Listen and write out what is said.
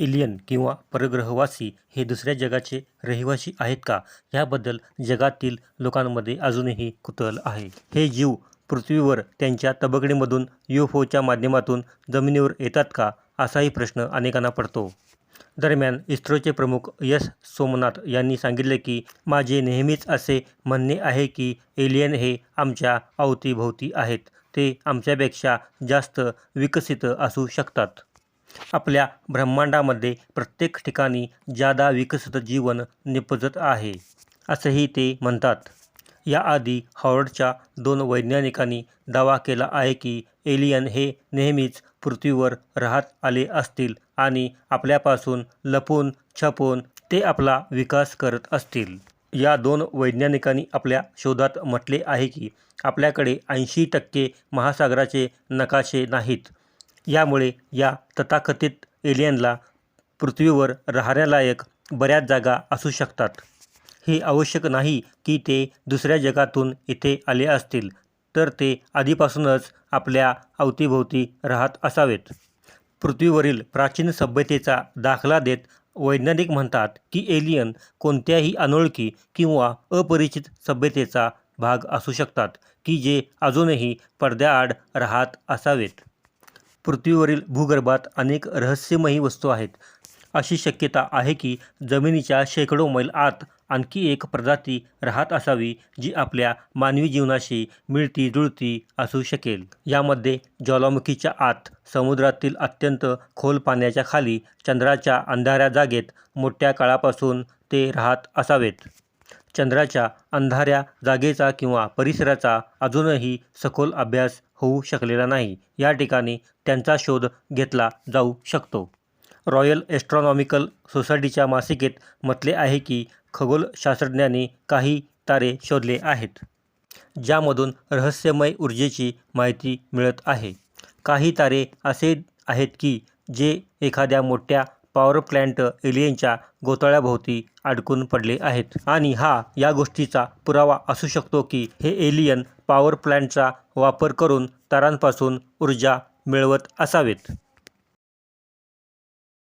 Alien किंवा परग्रहवासी हे दुसऱ्या जगाचे रहिवासी आहेत का? ह्याबद्दल जगातील लोकांमध्ये अजूनही कुतूहल आहे. हे जीव पृथ्वीवर त्यांच्या तबकडीमधून यू ओच्या माध्यमातून जमिनीवर येतात का? असाही प्रश्न अनेकांना पडतो. दरम्यान इस्रोचे प्रमुख यस सोमनाथ यांनी सांगितले की माझे नेहमीच असे म्हणणे आहे की एलियन हे आमच्या अवतीभोवती आहेत. ते आमच्यापेक्षा जास्त विकसित असू शकतात. आपल्या ब्रह्मांडामध्ये प्रत्येक ठिकाणी जादा विकसित जीवन निपजत आहे असंही ते म्हणतात. याआधी हॉवर्डच्या दोन वैज्ञानिकांनी दावा केला आहे की एलियन हे नेहमीच पृथ्वीवर राहत आले असतील आणि आपल्यापासून लपून छपून ते आपला विकास करत असतील. या दोन वैज्ञानिकांनी आपल्या शोधात म्हटले आहे की आपल्याकडे ऐंशी टक्के महासागराचे नकाशे नाहीत. यामुळे या तथाकथित एलियनला पृथ्वीवर राहण्यालायक बऱ्याच जागा असू शकतात. हे आवश्यक नाही की ते दुसऱ्या जगातून इथे आले असतील तर ते आधीपासूनच आपल्या अवतीभोवती राहत असावेत. पृथ्वीवरील प्राचीन सभ्यतेचा दाखला देत वैज्ञानिक म्हणतात की एलियन कोणत्याही अनोळखी किंवा अपरिचित सभ्यतेचा भाग असू शकतात की जे अजूनही पडद्याआड राहत असावेत. पृथ्वीवरील भूगर्भात अनेक रहस्यमयी वस्तू आहेत. अशी शक्यता आहे की जमिनीच्या शेकडो मैल आत आणखी एक प्रजाती राहत असावी जी आपल्या मानवी जीवनाशी मिळती जुळती असू शकेल. यामध्ये ज्वालामुखीच्या आत समुद्रातील अत्यंत खोल पाण्याच्या खाली चंद्राच्या अंधाऱ्या जागेत मोठ्या काळापासून ते राहत असावेत. चंद्राच्या अंधाऱ्या जागेचा किंवा परिसराचा अजूनही सखोल अभ्यास होऊ शकलेला नाही. या ठिकाणी त्यांचा शोध घेतला जाऊ शकतो. रॉयल एस्ट्रॉनॉमिकल सोसायटीच्या मासिकेत म्हटले आहे की खगोलशास्त्रज्ञांनी काही तारे शोधले आहेत ज्यामधून रहस्यमय ऊर्जेची माहिती मिळत आहे. काही तारे असे आहेत की जे एखाद्या मोठ्या पॉवर प्लॅन्ट एलियनच्या गोताळ्याभोवती अडकून पडले आहेत. आणि हा या गोष्टीचा पुरावा असू शकतो की हे एलियन पॉवर प्लॅन्टचा वापर करून तारांपासून ऊर्जा मिळवत असावेत.